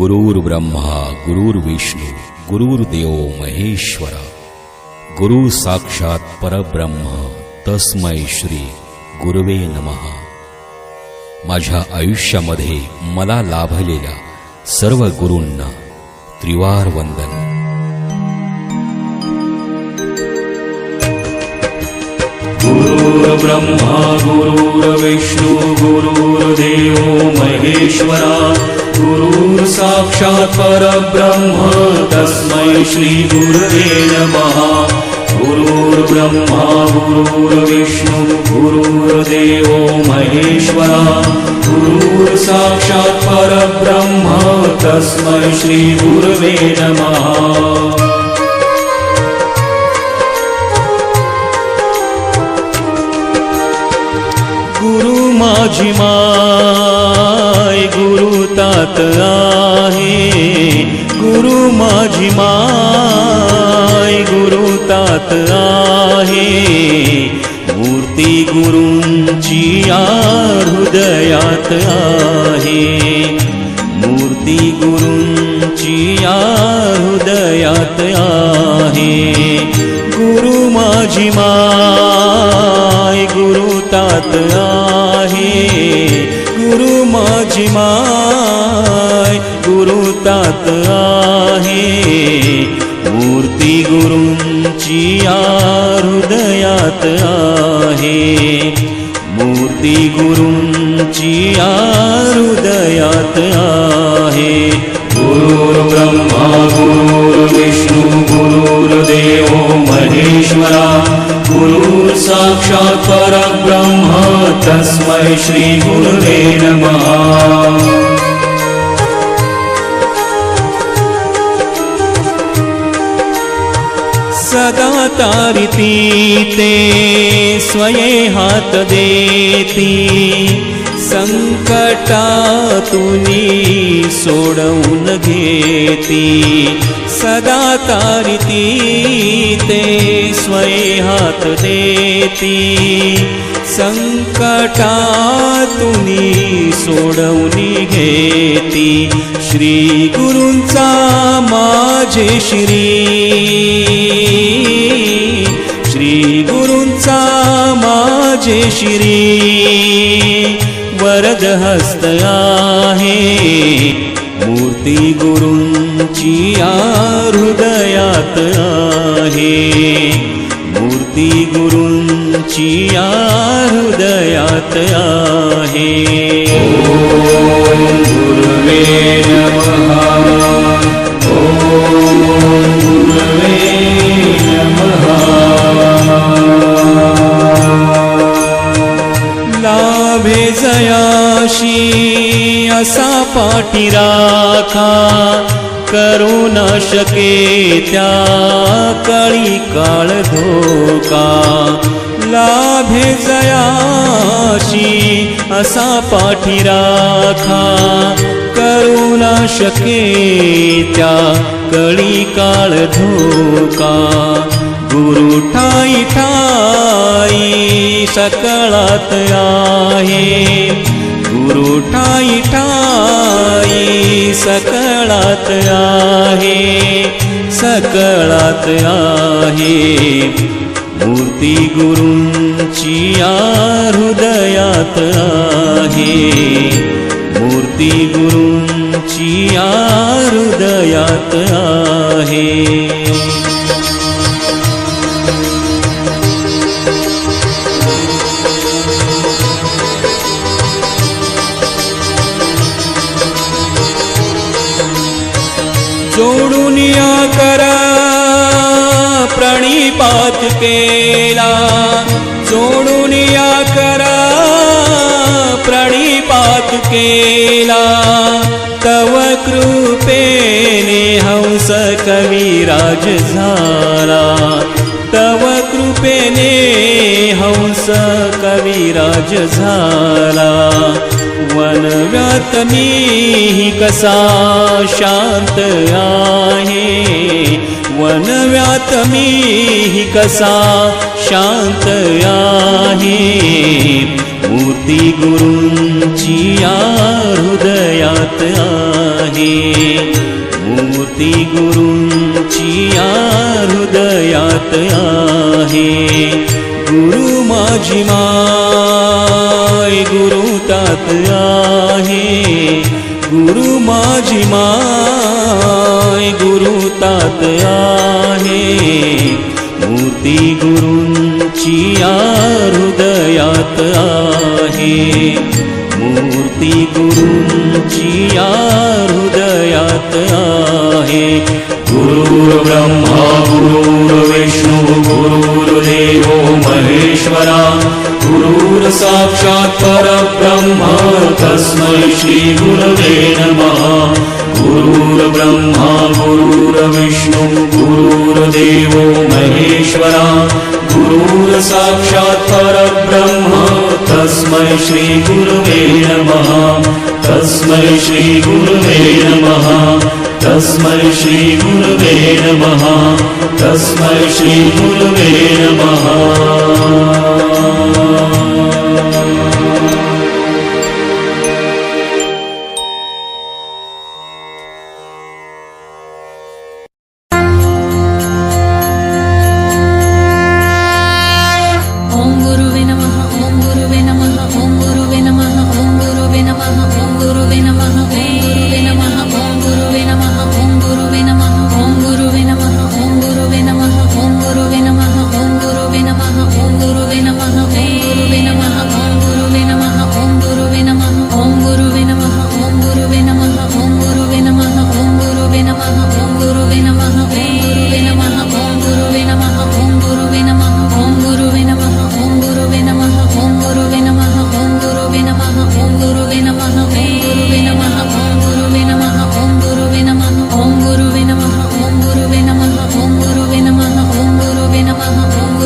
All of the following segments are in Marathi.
गुरुर्ब्रह्मा गुरुर्विष्णू गुरुर्देव महेश्वरा। गुरु साक्षात परब्रह्म तस्मै श्री गुरुवे नमः। माझ्या आयुष्यामध्ये मला लाभलेल्या सर्व गुरूंना त्रिवार वंदन गुरुर्ब्रह्मा गुरुर्विष्णु गुरुर्देव महेश्वरा। गुरुः साक्षात् परब्रह्म तस्मै श्रीगुरुवे नमः। गुरुर्ब्रह्मा गुरुर्विष्णु गुरुर्देवो महेश्वरा। गुरुः साक्षात् परब्रह्म तस्मै श्रीगुरुवे नमः। गुरु माझी माय गुरु आहे. गुरु माझी माय गुरु तात आहे. मूर्ती गुरूंची या हृदयात आहे. मूर्ती गुरूंची या हृदयात आहे. गुरु माझी माय गुरु तात आहे. गुरु माझी माय तात आहे. मूर्ती गुरूंची या हृदयात आहे. मूर्ती गुरूंची या हृदयात आहे गुरुर्ब्रह्मा गुरुर्विष्णु गुरुर्देवो महेश्वरा. गुरुः साक्षात् परब्रह्म तस्मै श्रीगुरुवे नमः सदा तारिती ते स्वये हात देती। संकटातुनी सोडवून घेती। सदा तारिती ते स्वये हात देती। संकटातुनी सोडवून घेती श्री गुरूंचा माझे श्री. श्री गुरूंचा माझे श्री. वरद हस्त आहे. मूर्ती गुरूंची हृदयात आहे. मूर्ती गुरूंची हृदयात आहे. असा पाठी राखा. करू न शके त्या कळी काळ धोका. लाभे जयाशी असा पाठी राखा. करू न शके त्या कळी काळ धोका. गुरु ठाई ठाई सकळात आहे. गुरु ठाई ठाई सकळात आहे सकळात आहे. मूर्ती गुरूंची या हृदयात आहे. मूर्ती गुरूंची या हृदयात आहे. या करा प्रणिपात केला. जोडून या करा प्रणिपात केला. तव कृपेने हंस कविराज झाला. तव कृपेने हंस कविराज झाला. वनव्यात मी कसा शांत आहे? वनव्यात मी कसा शांत आहे? मूर्ती गुरूंची या हृदयात आहे. मूर्ती गुरूंची या हृदयात आहे. गुरु माझी मा गुरु आहे. गुरु माझी माय गुरु तात आहे. मूर्ती गुरूंची या हृदयात आहे. मूर्ती गुरूंची या हृदयात आहे. गुरुर्ब्रह्मा गुरुर्विष्णु गुरुर्देव महेश्वरा गुरुर् साक्षात् ब्रह्मा तस्मै श्रीगुरवे नमः। गुरुर्ब्रह्मा गुरुर्विष्णु गुरुर्देवो महेश्वरा गुरुर्साक्षात् साक्षात् तस्मै श्रीगुरुवे नमः तस्मै श्रीगुरुवे नमः तस्मै श्रीगुरुवे नमः तस्मै श्रीगुरु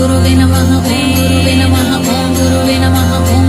गुरुवे नमः ॐ गुरुवे नमः ॐ गुरुवे नमः ॐ